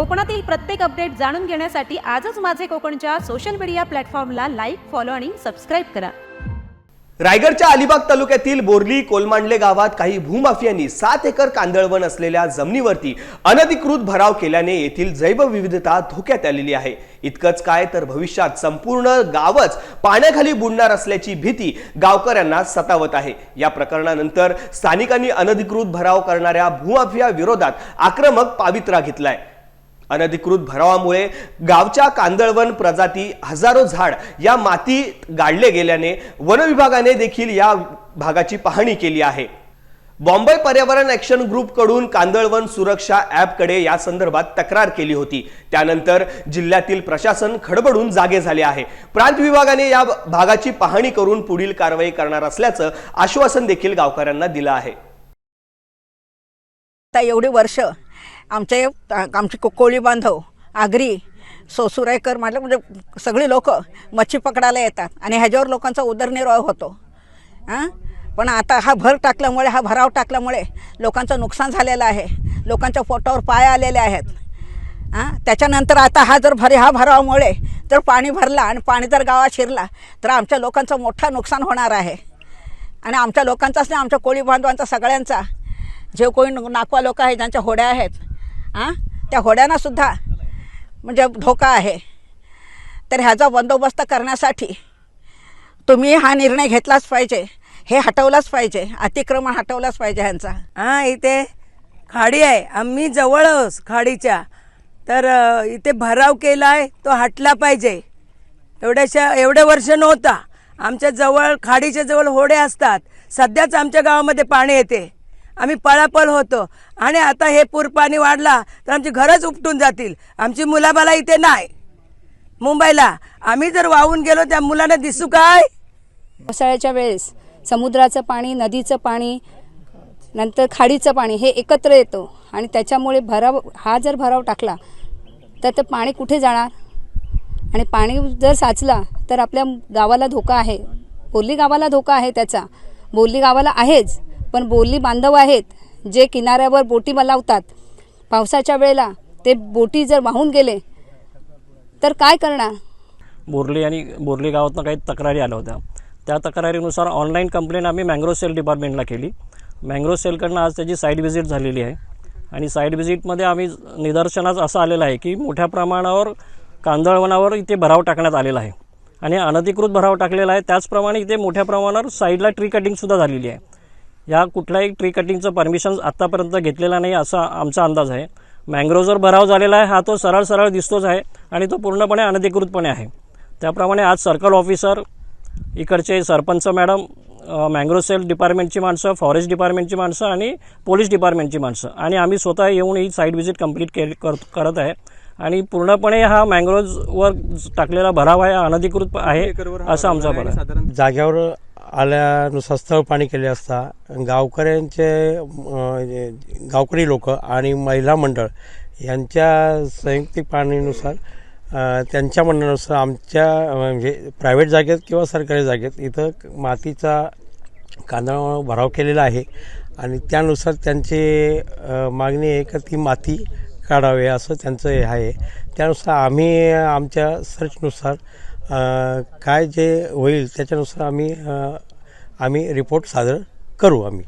कोकणातील प्रत्येक अपडेट जाणून घेण्यासाठी आजच माझे कोकणच्या सोशल मीडिया प्लॅटफॉर्मला लाईक फॉलो आणि सबस्क्राईब करा. रायगडच्या अलिबाग तालुक्यातील बोर्ली कोलमांडले गावात काही भूमाफियांनी सात एकर कांदळवन असलेल्या जमिनीवरती अनधिकृत भराव केल्याने येथील जैवविविधता धोक्यात आलेली आहे. इतकंच काय तर भविष्यात संपूर्ण गावच पाण्याखाली बुडणार असल्याची भीती गावकऱ्यांना सतावत आहे. या प्रकरणानंतर स्थानिकांनी अनधिकृत भराव करणाऱ्या भूमाफिया विरोधात आक्रमक पावित्रा घेतलाय. अनधिकृत भरावामुळे गावच्या कांदळवन प्रजाती हजारो झाड या मातीत गाडले गेल्याने वनविभागाने देखील या भागाची पाहणी केली आहे. बॉम्बे पर्यावरण ऍक्शन ग्रुपकडून कांदळवन सुरक्षा ॲपकडे या संदर्भात तक्रार केली होती. त्यानंतर जिल्ह्यातील प्रशासन खडबडून जागे झाले आहे. प्रांत विभागाने या भागाची पाहणी करून पुढील कारवाई करणार असल्याचं आश्वासन देखील गावकऱ्यांना दिलं आहे. आता एवढे वर्ष आमचे आमचे कोळी बांधव आगरी सोसुरायकर म्हटलं म्हणजे सगळी लोक मच्छी पकडायला येतात. आणि ह्याच्यावर लोकांचा उदरनिर्वाह होतो. हां? पण आता हा भर टाकल्यामुळे हा भराव टाकल्यामुळे लोकांचं नुकसान झालेलं आहे. लोकांच्या पोटावर पाय आलेले आहेत. हां? त्याच्यानंतर आता हा जर भर ह्या भरावामुळे जर पाणी भरला आणि पाणी जर गावात शिरला तर आमच्या लोकांचं मोठं नुकसान होणार आहे. आणि आमच्या लोकांचाच नाही आमच्या कोळी बांधवांचा सगळ्यांचा. जे कोणी नाकवा लोक आहेत ज्यांच्या होड्या आहेत हां त्या होड्यांना सुद्धा म्हणजे धोका आहे. तर ह्याचा बंदोबस्त करण्यासाठी तुम्ही हा निर्णय घेतलाच पाहिजे. हे हटवलाच पाहिजे. अतिक्रमण हटवलाच पाहिजे ह्यांचा. हा इथे खाडी आहे. आम्ही जवळच खाडीच्या. तर इथे भराव केला आहे तो हटला पाहिजे. एवढ्याशा एवढे वर्ष नव्हता. आमच्या जवळ खाडीच्या जवळ होडे असतात. सध्याच आमच्या गावामध्ये पाणी येते. आम्ही पळापळ होतो. आणि आता हे पूर पाणी वाढला तर आमची घरच उपटून जातील. आमची मुलाबाला इथे नाही. मुंबईला आम्ही जर वाहून गेलो त्या मुलांना दिसू काय? पावसाळ्याच्या वेळेस समुद्राचं पाणी नदीचं पाणी नंतर खाडीचं पाणी हे एकत्र येतो. आणि त्याच्यामुळे भराव हा जर भराव टाकला तर ते पाणी कुठे जाणार? आणि पाणी जर साचला तर आपल्या गावाला धोका आहे. बोर्ली गावाला धोका आहे त्याचा. बोर्ली गावाला आहेच. पण बोली बांधव आहेत जे किनाऱ्यावर बोटी लावतात पावसाच्या वेळेला ते बोटी जर वाहून गेले तर काय करणार? बोर्ली आणि बोर्ली गावातनं काही तक्रारी आल्या होत्या. त्या तक्रारीनुसार ऑनलाईन कंप्लेंट आम्ही मँग्रो सेल डिपार्टमेंटला केली. मँग्रो सेलकडनं आज त्याची साईड व्हिजिट झालेली आहे. आणि साईड व्हिजिटमध्ये आम्ही निदर्शनास असं आलेलं आहे की मोठ्या प्रमाणावर कांदळवनावर इथे भराव टाकण्यात आलेला आहे. आणि अनधिकृत भराव टाकलेला आहे. त्याचप्रमाणे इथे मोठ्या प्रमाणावर साईडला ट्री कटिंगसुद्धा झालेली आहे. या कुठल्याही ट्री कटिंगचं परमिशन आत्तापर्यंत घेतलेला नाही असा आमचा अंदाज आहे. मँग्रोव जर भराव झालेला आहे हा तो सरळ सरळ दिसतोच आहे आणि तो पूर्णपणे अनधिकृतपणे आहे. त्याप्रमाणे आज सर्कल ऑफिसर इकडचे सरपंच मॅडम मँग्रो सेल डिपार्टमेंटची माणसं फॉरेस्ट डिपार्टमेंटची माणसं आणि पोलीस डिपार्टमेंटची माणसं. आणि आम्ही स्वतः येऊन ही साईट व्हिजिट कंप्लीट केली कर करत आहे. आणि पूर्णपणे हा मँग्रोजवर टाकलेला भराव आहे हा अनधिकृत आहे असं आमचा बरं आहे जाग्यावर आल्यानुसार स्थळ पाणी केले असता गावकऱ्यांचे गावकरी लोक आणि महिला मंडळ यांच्या संयुक्तिक पाहणीनुसार त्यांच्या म्हणण्यानुसार आमच्या म्हणजे प्रायव्हेट जागेत किंवा सरकारी जागेत इथं मातीचा कांदा भराव केलेला आहे आणि त्यानुसार त्यांची मागणी आहे का ती माती काढावे असं त्यांचं हे आहे. त्यानुसार आम्ही आमच्या सर्चनुसार काय जे होईल त्याच्यानुसार आम्ही आम्ही रिपोर्ट सादर करू आम्ही.